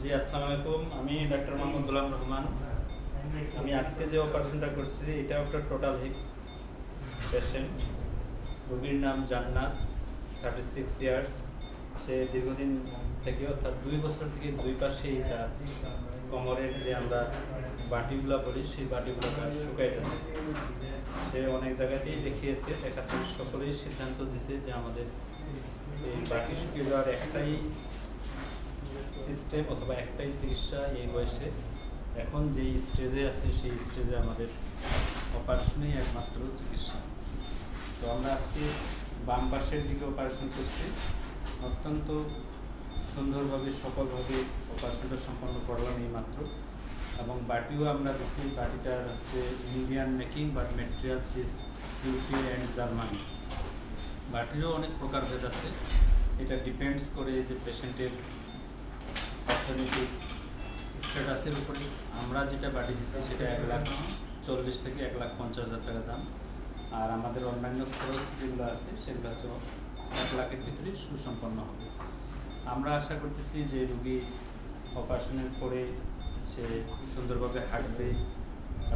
জি, আসসালামু আলাইকুম। আমি ডাক্তার মোহাম্মদ গোলাম রহমান। আমি আজকে যে অপারেশনটা করছি, এটা একটা টোটাল হিপ পেশেন্ট রোগীর নাম জান্নাত থার্টি সিক্স ইয়ার্স সে দীর্ঘদিন থেকে অর্থাৎ দুই বছর থেকে দুই পাশেই তার কোমরের যে আমরা বাটিগুলো বলি, সেই বাটিগুলো শুকাই যাচ্ছে। সে অনেক জায়গাতেই দেখিয়েছে দেখাতে সকলেই সিদ্ধান্ত দিছে যে আমাদের এই বাটি শুকিয়ে যাওয়ার একটাই সিস্টেম অথবা একটাই চিকিৎসা এই বয়সে। এখন যেই স্টেজে আছে, সেই স্টেজে আমাদের অপারেশনই একমাত্র চিকিৎসা। তো আমরা আজকে বাম পাশের দিকে অপারেশন করছি। অত্যন্ত সুন্দরভাবে, সফলভাবে অপারেশনটা সম্পন্ন করলাম এই মাত্র এবং বাটিও আমরা দিচ্ছি বাটিটার হচ্ছে Indian making but materials is UP and Germany. বাটিরও অনেক প্রকারভেদ আছে। এটা ডিপেন্ডস করে যে পেশেন্টের অর্থনৈতিক স্ট্যাটাসের উপরে আমরা যেটা বাড়ি দিচ্ছি সেটা এক লাখ চল্লিশ থেকে এক লাখ পঞ্চাশ হাজার টাকা দাম। আর আমাদের অন্যান্য খরচ যেগুলো আছে সেগুলো হচ্ছে এক লাখের ভিতরে সুসম্পন্ন হবে। আমরা আশা করতেছি যে রুগী অপারেশনের পরে সে সুন্দরভাবে হাঁটবে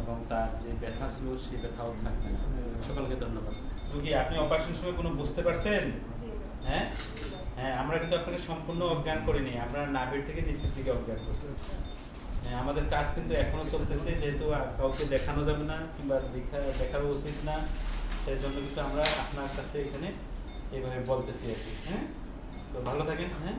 এবং তার যে ব্যথা ছিল সেই ব্যথাও থাকবে না। সকলকে ধন্যবাদ। রুগী আপনি অপারেশন সময় কোনো বুঝতে পারছেন? হ্যাঁ? হ্যাঁ আমরা কিন্তু আপনাকে সম্পূর্ণ অজ্ঞান করিনি আমরা নাভের থেকে নিচের দিকে অজ্ঞান করছি। হ্যাঁ আমাদের কাজ কিন্তু এখনও চলতেছে, যেহেতু কাউকে দেখানো যাবে না কিংবা দেখা দেখানো উচিত না। সেই জন্য কিন্তু আমরা আপনার কাছে এখানে এইভাবে বলতেছি আর কি। হ্যাঁ? তো ভালো থাকেন হ্যাঁ?